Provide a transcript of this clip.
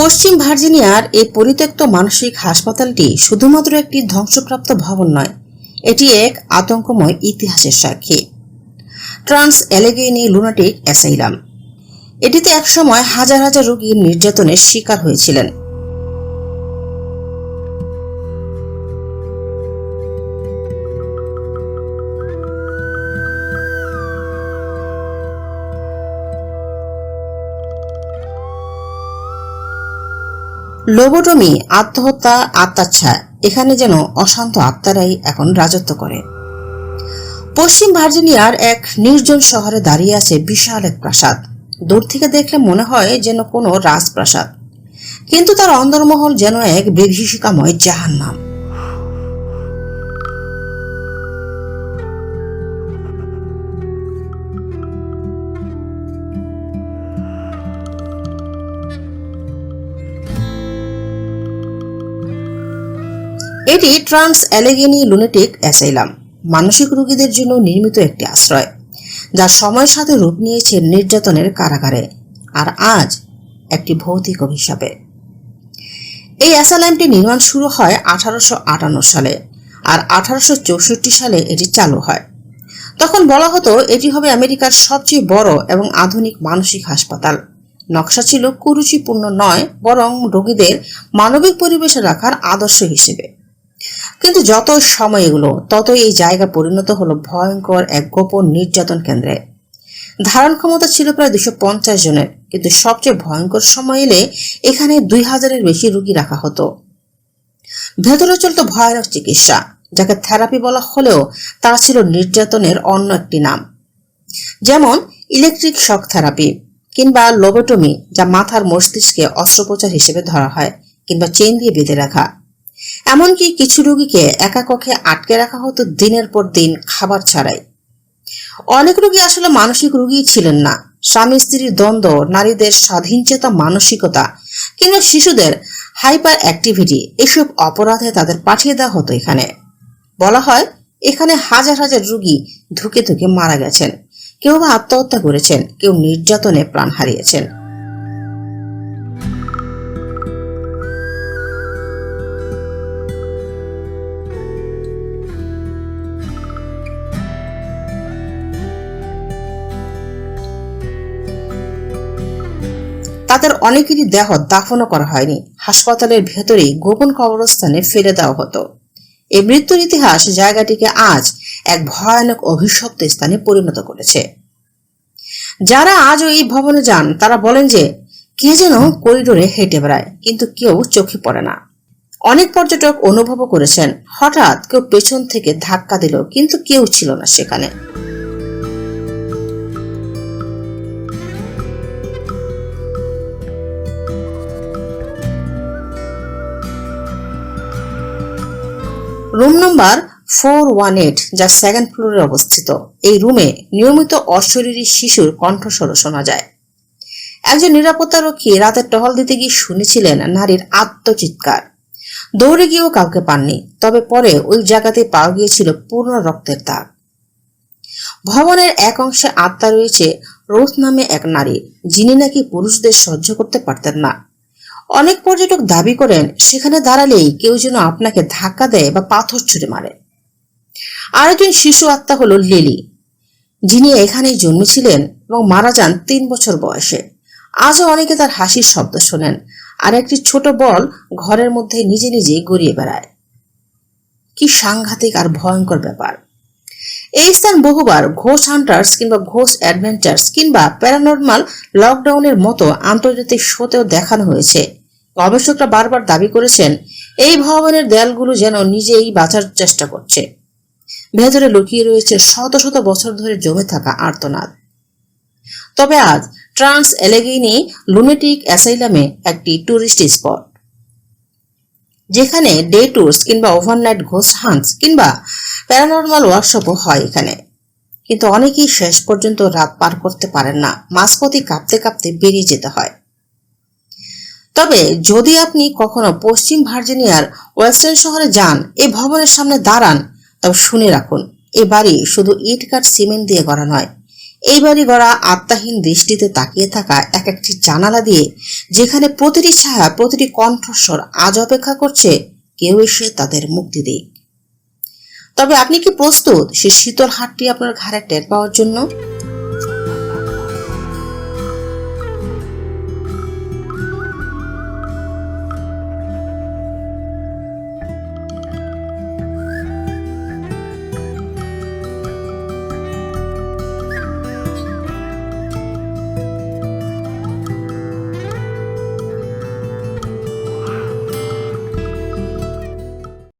পশ্চিম ভার্জিনিয়ার এই পরিত্যক্ত মানসিক হাসপাতালটি শুধুমাত্র একটি ধ্বংসপ্রাপ্ত ভবন নয়, এটি এক আতঙ্কময় ইতিহাসের সাক্ষী। Trans Allegheny lunatic asylum. এটিতে একসময় হাজার হাজার রোগীর নির্যাতনের শিকার হয়েছিলেন। লোবোটমি, আত্মহত্যা আত্মাচ্ছা এখানে যেন অশান্ত আত্মারাই এখন রাজত্ব করে। পশ্চিম ভার্জিনিয়ার এক নির্জন শহরে দাঁড়িয়ে আছে বিশাল এক প্রাসাদ। দূর থেকে দেখলে মনে হয় যেন কোনো রাজপ্রাসাদ। কিন্তু তার অন্দরমহল যেন এক বিভীষিকাময় জাহান্নাম। এটি ট্রান্স অ্যালেগেনি লুনেটিক অ্যাসাইলাম, মানসিক রোগীদের জন্য নির্মিত একটি আশ্রয়, যা সময়ের সাথে রূপ নিয়েছে নির্যাতনের কারাগারে আর আজ একটি ভৌতিক অভিশাপে। এই অ্যাসাইলামটি নির্মাণ শুরু হয় আঠারোশো আটান্ন সালে আর আঠারোশো চৌষট্টি সালে এটি চালু হয়। তখন বলা হতো এটি হবে আমেরিকার সবচেয়ে বড় এবং আধুনিক মানসিক হাসপাতাল। নকশা ছিল কুরুচিপূর্ণ নয়, বরং রোগীদের মানবিক পরিবেশে রাখার আদর্শ হিসেবে। কিন্তু যত সময় এগুলো, ততই এই জায়গা পরিণত হলো ভয়ঙ্কর এক গোপন নির্যাতন কেন্দ্রে। ধারণ ক্ষমতা ছিল প্রায় দুশো পঞ্চাশ জনের, কিন্তু সবচেয়ে ভয়ঙ্কর সময় এলে এখানে দুই হাজারের বেশি রুগী রাখা হতো। ভেতরে চলত ভয়ানক চিকিৎসা, যাকে থেরাপি বলা হলেও তা ছিল নির্যাতনের অন্য একটি নাম। যেমন ইলেকট্রিক শক থেরাপি কিংবা লোবোটমি, যা মাথার মস্তিষ্কে অস্ত্রোপচার হিসেবে ধরা হয়, কিংবা চেন দিয়ে বেঁধে রাখা। এমনকি কিছু রোগীকে একা কক্ষে আটকে রাখা হতো দিনের পর দিন খাবার ছাড়াই। অনেক রোগী আসলে মানসিক রোগী ছিলেন না। স্বামী স্ত্রীর দ্বন্দ্ব, নারীদের স্বাধীনচেতা মানসিকতা, কিংবা শিশুদের হাইপার অ্যাক্টিভিটি এসব অপরাধে তাদের পাঠিয়ে দেওয়া হতো এখানে। বলা হয়, এখানে হাজার হাজার রোগী ধুকে ধুকে মারা গেছেন। কেউ বা আত্মহত্যা করেছেন, কেউ নির্যাতনে প্রাণ হারিয়েছেন। তাদের অনেকেরই দেহ দাফনও করা হয়নি। হাসপাতালের ভেতরেই গোপন কবরস্থানে ফেলে দেওয়া হতো। এই মৃত্যুর ইতিহাস জায়গাটিকে আজ এক ভয়ানক অভিশপ্ত স্থানে পরিণত করেছে। যারা আজও এই ভবনে যান, তারা বলেন যে, কে যেন করিডোরে হেঁটে বেড়ায়, কিন্তু কেউ চোখে পড়ে না। অনেক পর্যটক অনুভবও করেছেন, হঠাৎ কেউ পেছন থেকে ধাক্কা দিল, কিন্তু কেউ ছিল না সেখানে। Room number four one eight যা সেকেন্ড ফ্লোরে অবস্থিত। এই রুমে নিয়মিত অশরীরী শিশুর কণ্ঠস্বর শোনা যায়। একজন নিরাপত্তারক্ষী রাতে টহল দিতে গিয়ে শুনেছিলেন নারীর আত্মচিৎকার। দৌড়ে গিয়েও কাউকে পাননি, তবে পরে ওই জায়গাতে পাওয়া গিয়েছিল পূর্ণ রক্তের দাগ। ভবনের এক অংশে আত্মা রয়েছে রোথ নামে এক নারী, যিনি নাকি পুরুষদের সহ্য করতে পারতেন না। অনেক পর্যটক দাবি করেন, সেখানে দাঁড়ালেই কেউ যেন আপনাকে ধাক্কা দেয় বা পাথর ছুঁড়ে মারে। আরেকজন শিশু আত্মা হলো লিলি, যিনি এখানেই জন্মেছিলেন এবং মারা যান তিন বছর বয়সে। আজও অনেকে তার হাসির শব্দ শোনেন আর একটি ছোট বল ঘরের মধ্যে নিজে নিজে গড়িয়ে বেড়ায়। কি সাংঘাতিক আর ভয়ঙ্কর ব্যাপার। এই স্থান বহুবার ঘোষ হান্টার্স কিংবা ঘোষ অ্যাডভেঞ্চার্স কিংবা প্যারানর্মাল লকডাউনের মতো আন্তর্জাতিক শোতেও দেখানো হয়েছে। গবেষকরা বারবার দাবি করেছেন, এই ভবনের দেয়ালগুলো যেন নিজেই বাঁচার চেষ্টা করছে। ভেতরে লুকিয়ে রয়েছে শত শত বছর ধরে জমে থাকা আর্তনাদ। তবে আজ ট্রান্স এলেগিনি লুনেটিক অ্যাসাইলামে একটি ট্যুরিস্ট স্পট। যেখানে ডে ট্যুরস কিংবা ওভারনাইট ঘোস্ট হান্স কিংবা প্যারানর্মাল ওয়ার্কশপও হয় এখানে। কিন্তু অনেকেই শেষ পর্যন্ত রাত পার করতে পারেন না। মাঝপথে কাঁপতে কাঁপতে বেরিয়ে যেতে হয়। তবে যদি আপনি কখনো পশ্চিম ভার্জিনিয়ার ওয়েস্টার্ন শহরে যান এই ভবনের সামনে দাঁড়ান, তবে শুনে রাখুন, এ বাড়ি শুধু ইট কাঠ সিমেন্ট দিয়ে গড়া নয়। এই বাড়ি গড়া আত্মাহীন দৃষ্টিতে তাকিয়ে থাকা এক একটি জানালা দিয়ে, যেখানে প্রতিটি ছায়া, প্রতিটি কণ্ঠস্বর আজ অপেক্ষা করছে, কেউ এসে তাদের মুক্তি দিক। তবে আপনি কি প্রস্তুত? সে শীতল হাটটি আপনার ঘাড়ে টের পাওয়ার জন্য?